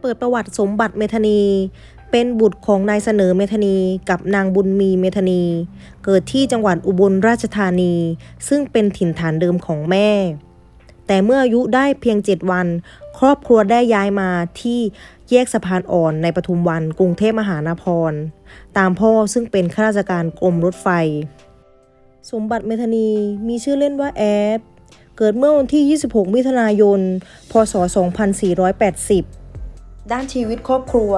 เปิดประวัติสมบัติเมธานี เป็นบุตรของนายเสนอเมธานีกับนางบุญมีเมธานี เกิดที่จังหวัดอุบลราชธานี ซึ่งเป็นถิ่นฐานเดิมของแม่ แต่เมื่ออายุได้เพียง7วัน ครอบครัวได้ย้ายมาที่แยกสะพานอ่อนในปทุมวันกรุงเทพมหานคร ตามพ่อซึ่งเป็นข้าราชการกรมรถไฟ สมบัติเมธานีมีชื่อเล่นว่าแอดเกิดเมื่อวันที่ 26 มิถุนายน พศ 2480 ด้านชีวิตครอบครัว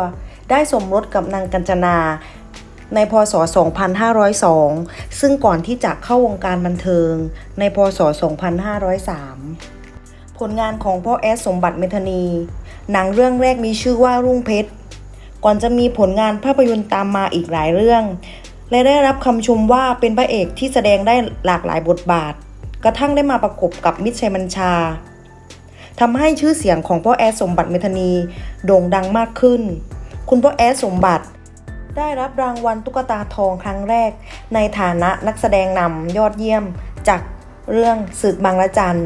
ได้สมรสกับนางกัญจนา ในพศ 2502 ซึ่งก่อนที่จะเข้าวงการบันเทิง ในพศ 2503 ผลงานของพ่อแอดสมบัติเมธานี หนังเรื่องแรกมีชื่อว่ารุ่งเพชร ก่อนจะมีผลงานภาพยนตร์ตามมาอีกหลายเรื่อง และได้รับคำชมว่าเป็นพระเอกที่แสดงได้หลากหลายบทบาท กระทั่งได้มาประกบกับมิตรชัยบัญชา ทำให้ชื่อเสียงของพ่อแอดสมบัติเมธานีโด่งดังมากขึ้น คุณพ่อแอดสมบัติ ได้รับรางวัลตุ๊กตาทองครั้งแรก ในฐานะนักแสดงนำยอดเยี่ยม จากเรื่องศึกบางละจัน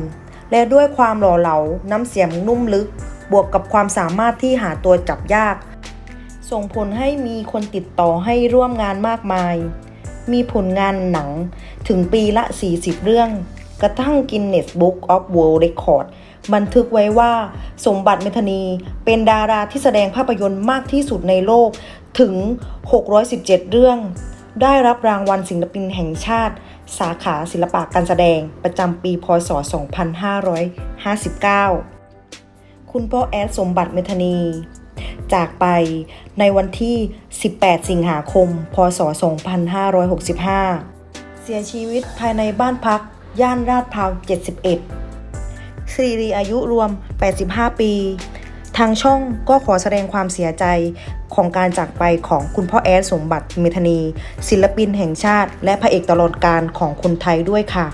และด้วยความหล่อเหลาน้ำเสียงนุ่มลึก บวกกับความสามารถที่หาตัวจับยาก ส่งผลให้มีคนติดต่อให้ร่วมงานมากมาย มีผลงานหนังถึงปีละ 40 เรื่อง กระทั่ง Guinness Book of World Record บันทึกไว้ว่าสมบัติเมธานีเป็นดาราที่แสดงภาพยนตร์มากที่สุดในโลกถึง 617 เรื่อง ได้รับรางวัลศิลปินแห่งชาติ สาขาศิลปะการแสดงประจำปีพศ 2559 คุณพ่อแอดสมบัติเมธานีจากไปในวันที่ 18 สิงหาคม พศ 2565 เสียชีวิตภายในบ้านพัก ย่านลาดพร้าว 71สิริอายุรวม 85 ปี ทางช่องก็ขอแสดงความเสียใจของการจากไปของคุณพ่อแอดสมบัติเมธานี ศิลปินแห่งชาติ และพระเอกตลอดการของคนไทยด้วยค่ะ